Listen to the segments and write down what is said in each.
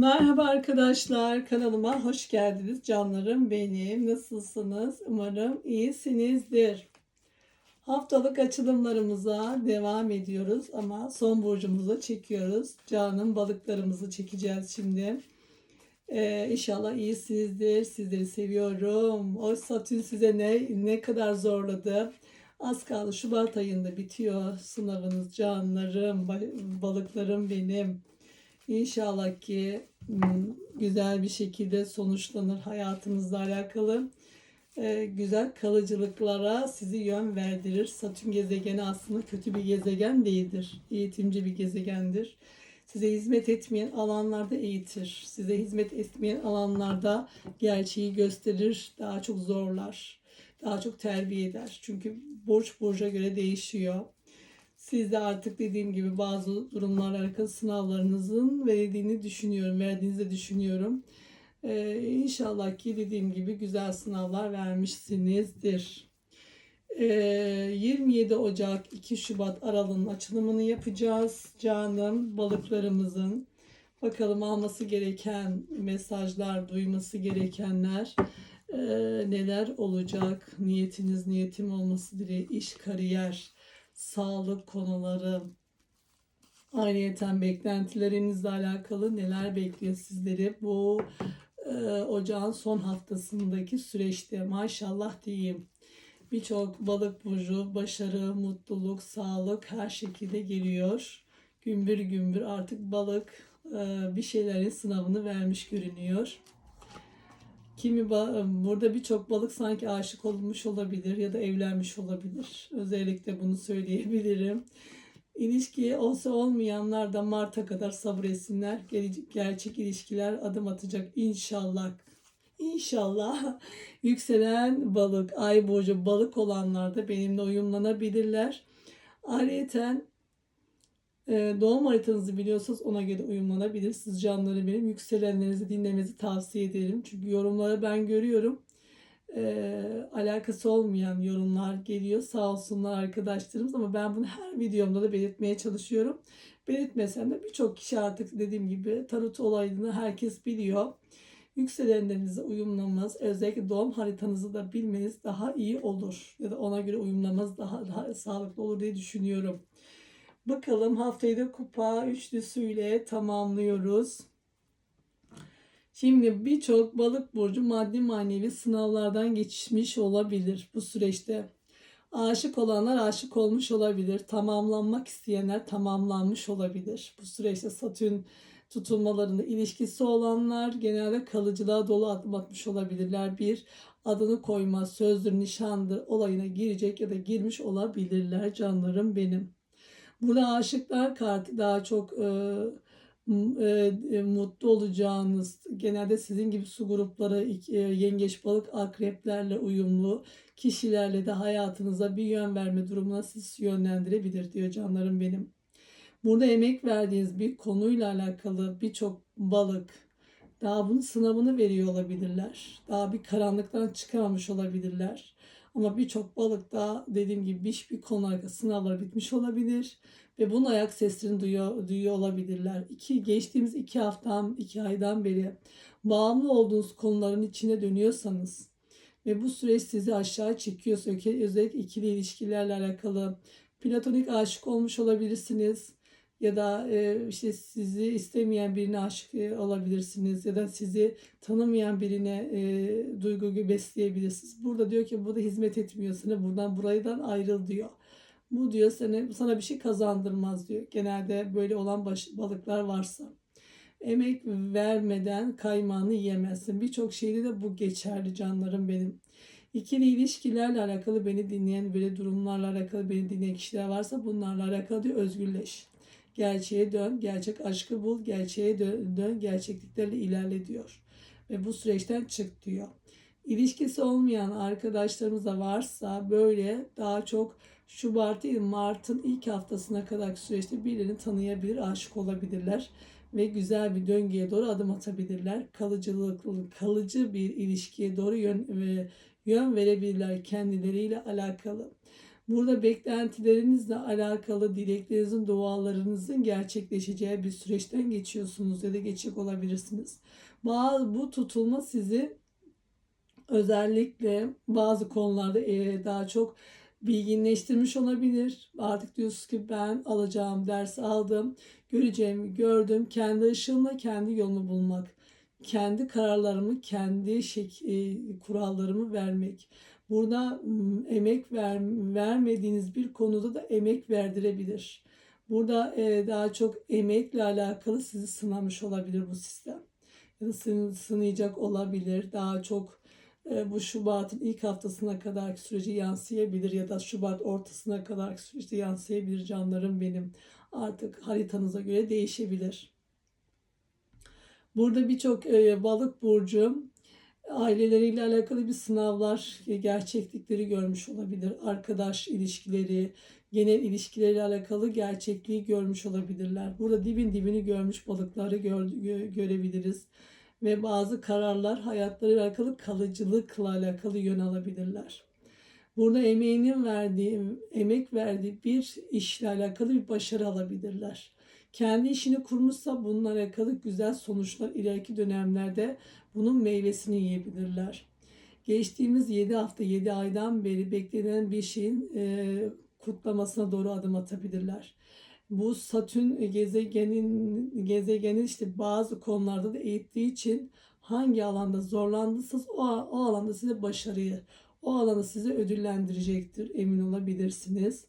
Merhaba arkadaşlar, kanalıma hoş geldiniz. Canlarım benim. Nasılsınız? Umarım iyisinizdir. Haftalık açılımlarımıza devam ediyoruz ama son burcumuzu çekiyoruz. Canım balıklarımızı çekeceğiz şimdi. Ee, inşallah iyisinizdir. Sizleri seviyorum. O Satürn size ne ne kadar zorladı. Az kaldı Şubat ayında bitiyor sınavınız canlarım, ba- balıklarım benim. İnşallah ki hmm, güzel bir şekilde sonuçlanır hayatınızla alakalı. Ee, güzel kalıcılıklara sizi yön verdirir. Satürn gezegeni aslında kötü bir gezegen değildir. Eğitimci bir gezegendir. Size hizmet etmeyen alanlarda eğitir. Size hizmet etmeyen alanlarda gerçeği gösterir, daha çok zorlar. Daha çok terbiye eder. Çünkü burç burca göre değişiyor. Siz de artık dediğim gibi bazı durumlarla alakalı sınavlarınızın verildiğini düşünüyorum, verdiğinizi düşünüyorum. Ee, inşallah ki dediğim gibi güzel sınavlar vermişsinizdir. Ee, 27 Ocak 2 Şubat aralığının açılımını yapacağız. Canım balıklarımızın bakalım alması gereken mesajlar, duyması gerekenler e, neler olacak? Niyetiniz niyetim olması dileği, iş, kariyer, sağlık konuları, ayrıyeten beklentilerinizle alakalı neler bekliyor sizleri bu e, ocağın son haftasındaki süreçte maşallah diyeyim. Birçok balık burcu, başarı, mutluluk, sağlık her şekilde geliyor. Gümbür gümbür artık balık e, bir şeylerin sınavını vermiş görünüyor. Kimi burada birçok balık sanki aşık olmuş olabilir ya da evlenmiş olabilir. Özellikle bunu söyleyebilirim. İlişki olsa olmayanlar da Mart'a kadar sabretsinler. Gelecek gerçek ilişkiler adım atacak inşallah. İnşallah yükselen balık, ay burcu balık olanlar da benimle uyumlanabilirler. Ayrıca doğum haritanızı biliyorsanız ona göre uyumlanabilirsiniz. Canları benim yükselenlerinizi dinlemenizi tavsiye ederim. Çünkü yorumları ben görüyorum. E, alakası olmayan yorumlar geliyor. Sağ olsunlar arkadaşlarımız ama ben bunu her videomda da belirtmeye çalışıyorum. Belirtmesem de birçok kişi artık dediğim gibi tarot olayını herkes biliyor. Yükselenlerinize uyumlamanız, özellikle doğum haritanızı da bilmeniz daha iyi olur. Ya da ona göre uyumlamanız daha, daha sağlıklı olur diye düşünüyorum. Bakalım haftayı da kupa üçlüsüyle tamamlıyoruz. Şimdi birçok balık burcu maddi manevi sınavlardan geçmiş olabilir bu süreçte. Aşık olanlar aşık olmuş olabilir. Tamamlanmak isteyenler tamamlanmış olabilir. Bu süreçte Satürn tutulmalarında ilişkisi olanlar genelde kalıcılığa dolu adım atmış olabilirler. Bir adını koyma, sözdür, nişandır olayına girecek ya da girmiş olabilirler canlarım benim. Burada aşıklar kartı daha çok e, e, e, mutlu olacağınız, genelde sizin gibi su grupları, e, yengeç, balık, akreplerle uyumlu kişilerle de hayatınıza bir yön verme durumuna siz yönlendirebilir diyor canlarım benim. Burada emek verdiğiniz bir konuyla alakalı birçok balık daha bunun sınavını veriyor olabilirler. Daha bir karanlıktan çıkamamış olabilirler. Ama birçok balık da dediğim gibi bir, bir konu arka sınavlar bitmiş olabilir ve bunun ayak seslerini duyuyor, duyuyor olabilirler. İki, geçtiğimiz iki haftam, iki aydan beri bağımlı olduğunuz konuların içine dönüyorsanız ve bu süreç sizi aşağı çekiyorsa özellikle ikili ilişkilerle alakalı platonik aşık olmuş olabilirsiniz ya da e, işte sizi istemeyen birine aşık e, olabilirsiniz ya da sizi tanımayan birine e, duygu besleyebilirsiniz. Burada diyor ki burada hizmet etmiyor sana buradan buraydan ayrıl diyor. Bu diyor sana, sana bir şey kazandırmaz diyor. Genelde böyle olan baş, balıklar varsa. Emek vermeden kaymağını yiyemezsin. Birçok şeyde de bu geçerli canlarım benim. İkili ilişkilerle alakalı beni dinleyen böyle durumlarla alakalı beni dinleyen kişiler varsa bunlarla alakalı diyor özgürleş. Gerçeğe dön, gerçek aşkı bul, gerçeğe dön, dön gerçekliklerle ilerle diyor. Ve bu süreçten çık diyor. İlişkisi olmayan arkadaşlarımız da varsa böyle daha çok Şubat değil Mart'ın ilk haftasına kadar süreçte birilerini tanıyabilir, aşık olabilirler ve güzel bir döngüye doğru adım atabilirler. Kalıcılıklı, kalıcı bir ilişkiye doğru yön, ve yön verebilirler kendileriyle alakalı. Burada beklentilerinizle alakalı dileklerinizin, dualarınızın gerçekleşeceği bir süreçten geçiyorsunuz ya da geçecek olabilirsiniz. Bazı bu tutulma sizi özellikle bazı konularda e, daha çok bilginleştirmiş olabilir. Artık diyorsunuz ki ben alacağım dersi aldım, göreceğimi gördüm. Kendi ışığımla kendi yolumu bulmak, kendi kararlarımı, kendi şek e, kurallarımı vermek. Burada emek ver, vermediğiniz bir konuda da emek verdirebilir. Burada e, daha çok emekle alakalı sizi sınamış olabilir bu sistem. Ya da sını- sınayacak olabilir. Daha çok e, bu Şubat'ın ilk haftasına kadarki süreci yansıyabilir ya da Şubat ortasına kadarki süreçte yansıyabilir canlarım benim. Artık haritanıza göre değişebilir. Burada birçok e, balık burcu aileleriyle alakalı bir sınavlar, e, gerçeklikleri görmüş olabilir. Arkadaş ilişkileri, genel ilişkileriyle alakalı gerçekliği görmüş olabilirler. Burada dibin dibini görmüş balıkları gör- gö- görebiliriz. Ve bazı kararlar hayatlarıyla alakalı kalıcılıkla alakalı yön alabilirler. Burada emeğinin verdiği, emek verdiği bir işle alakalı bir başarı alabilirler. Kendi işini kurmuşsa bununla alakalı güzel sonuçlar ileriki dönemlerde bunun meyvesini yiyebilirler. Geçtiğimiz 7 hafta 7 aydan beri beklenen bir şeyin e, kutlamasına doğru adım atabilirler. Bu Satürn gezegenin gezegenin işte bazı konularda da eğittiği için hangi alanda zorlandıysanız o, o alanda size başarıyı, o alanı size ödüllendirecektir. Emin olabilirsiniz.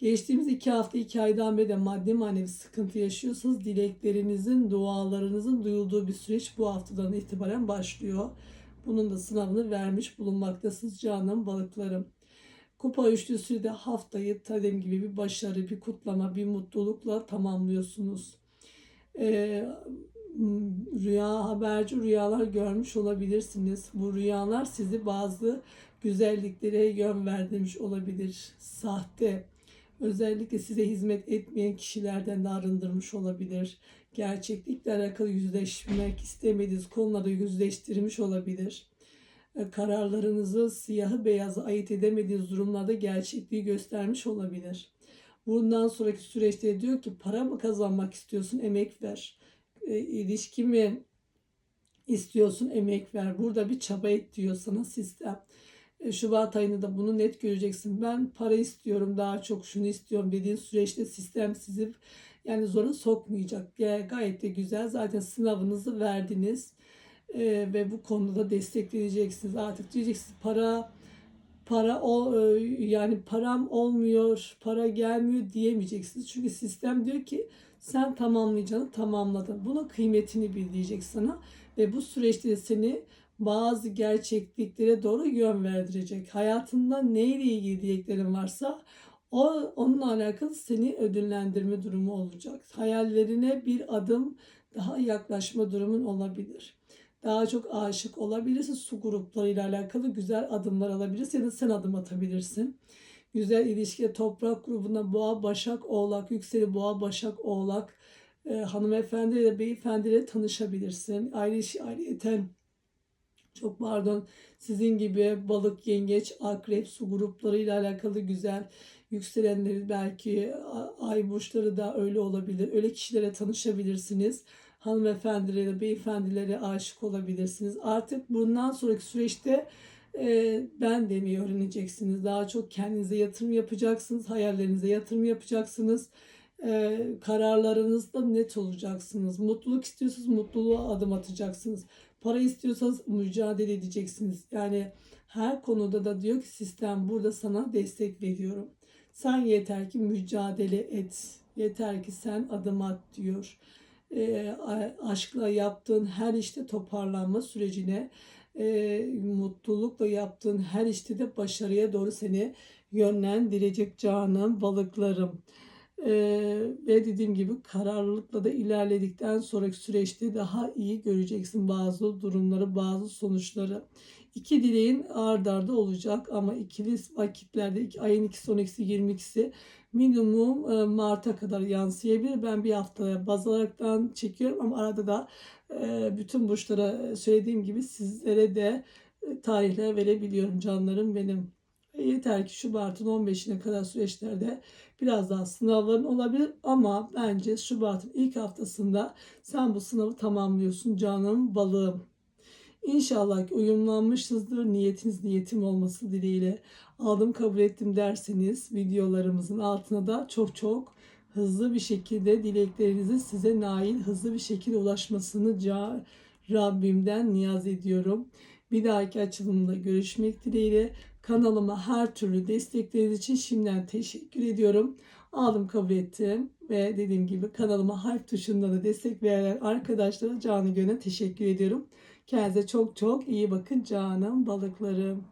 Geçtiğimiz iki hafta, iki aydan beri de maddi manevi sıkıntı yaşıyorsanız dileklerinizin, dualarınızın duyulduğu bir süreç bu haftadan itibaren başlıyor. Bunun da sınavını vermiş bulunmaktasınız canım balıklarım. Kupa üçlüsü de haftayı dediğim gibi bir başarı, bir kutlama, bir mutlulukla tamamlıyorsunuz. Ee, rüya haberci rüyalar görmüş olabilirsiniz. Bu rüyalar sizi bazı güzelliklere yön verdirmiş olabilir. Sahte, özellikle size hizmet etmeyen kişilerden de arındırmış olabilir. Gerçeklikle alakalı yüzleşmek istemediğiniz konularda yüzleştirmiş olabilir. E, Kararlarınızı siyahı beyazı ayırt edemediğiniz durumlarda gerçekliği göstermiş olabilir. Bundan sonraki süreçte diyor ki para mı kazanmak istiyorsun emek ver. E, ilişki mi istiyorsun emek ver. Burada bir çaba et diyor sana sistem. E, Şubat ayında da bunu net göreceksin. Ben para istiyorum daha çok şunu istiyorum dediğin süreçte sistem sizi yani zora sokmayacak. Ga- Gayet de güzel. Zaten sınavınızı verdiniz. E, ve bu konuda destekleyeceksiniz. Artık diyeceksiniz para para o e, yani param olmuyor, para gelmiyor diyemeyeceksiniz. Çünkü sistem diyor ki sen tamamlayacağını tamamladın. Buna kıymetini bil sana ve bu süreçte seni bazı gerçekliklere doğru yön verdirecek. Hayatında neyle ilgili dileklerin varsa o onunla alakalı seni ödüllendirme durumu olacak. Hayallerine bir adım daha yaklaşma durumun olabilir. Daha çok aşık olabilirsin. Su gruplarıyla alakalı güzel adımlar alabilirsin ya da sen adım atabilirsin. Güzel ilişki toprak grubunda boğa, başak, oğlak, yükseli boğa, başak, oğlak e, hanımefendiyle, beyefendiyle tanışabilirsin. Ayrı, ayrıyeten çok pardon sizin gibi balık, yengeç, akrep, su gruplarıyla alakalı güzel yükselenleri belki ay burçları da öyle olabilir. Öyle kişilere tanışabilirsiniz. Hanımefendilere, beyefendilere aşık olabilirsiniz. Artık bundan sonraki süreçte e, ben demeyi öğreneceksiniz. Daha çok kendinize yatırım yapacaksınız. Hayallerinize yatırım yapacaksınız. E, kararlarınızda net olacaksınız. Mutluluk istiyorsanız mutluluğa adım atacaksınız. Para istiyorsanız mücadele edeceksiniz. Yani her konuda da diyor ki sistem burada sana destek veriyorum. Sen yeter ki mücadele et. Yeter ki sen adım at diyor. E, aşkla yaptığın her işte toparlanma sürecine, e, mutlulukla yaptığın her işte de başarıya doğru seni yönlendirecek canım balıklarım. E, ve dediğim gibi kararlılıkla da ilerledikten sonraki süreçte daha iyi göreceksin bazı durumları, bazı sonuçları. İki dileğin ard arda olacak ama ikili vakitlerde iki, ayın ikisi 12'si 22'si minimum e, Mart'a kadar yansıyabilir. Ben bir haftaya baz alaraktan çekiyorum ama arada da e, bütün burçlara söylediğim gibi sizlere de e, tarihler verebiliyorum canlarım benim. E, Yeter ki Şubat'ın 15'ine kadar süreçlerde biraz daha sınavların olabilir ama bence Şubat'ın ilk haftasında sen bu sınavı tamamlıyorsun canım balığım. İnşallah ki uyumlanmışsınızdır. Niyetiniz niyetim olması dileğiyle aldım kabul ettim derseniz videolarımızın altına da çok çok hızlı bir şekilde dileklerinizi size nail hızlı bir şekilde ulaşmasını Rabbimden niyaz ediyorum. Bir dahaki açılımda görüşmek dileğiyle kanalıma her türlü destekleriniz için şimdiden teşekkür ediyorum. Aldım kabul ettim ve dediğim gibi kanalıma harf tuşunda da destek veren arkadaşlara canı gönül teşekkür ediyorum. Kendinize çok çok iyi bakın canım balıklarım.